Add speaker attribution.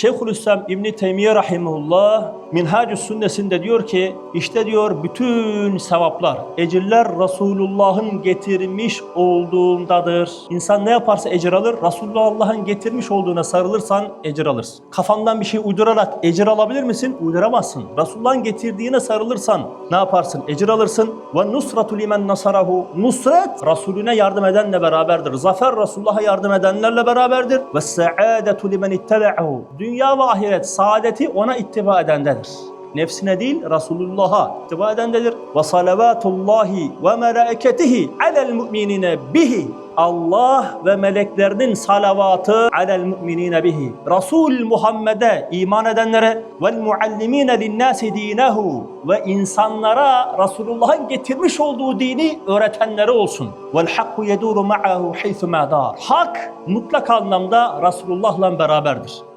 Speaker 1: Şeyhülislam İbn Teymiye rahimehullah Minhacü Sünnesinde diyor ki işte diyor bütün sevaplar, ecirler Resulullah'ın getirmiş olduğundadır. İnsan ne yaparsa ecir alır. Resulullah'ın getirmiş olduğuna sarılırsan ecir alırsın. Kafandan bir şey uydurarak ecir alabilir misin? Uyduramazsın. Resulullah'ın getirdiğine sarılırsan ne yaparsın? Ecir alırsın. Ve nusratu limen nasarahu. Nusret Resulüne yardım edenle beraberdir. Zafer Resulullah'a yardım edenlerle beraberdir. Ve saadetu limen ittebe'ahu. Dünya ve ahiret saadeti ona ittiba edendedir. Nefsine değil Resulullah'a ittiba edendedir. Ve salavatullahi ve melaiketihi alel mu'minine bihi. Allah ve meleklerinin salavatı alel mu'minine bihi. Resul Muhammed'e iman edenlere vel muallimine linnâsi dînehu ve insanlara Resulullah'ın getirmiş olduğu dini öğretenleri olsun. Vel hakku yeduru ma'ahu haythu ma dar. Hak mutlak anlamda Resulullah'la beraberdir.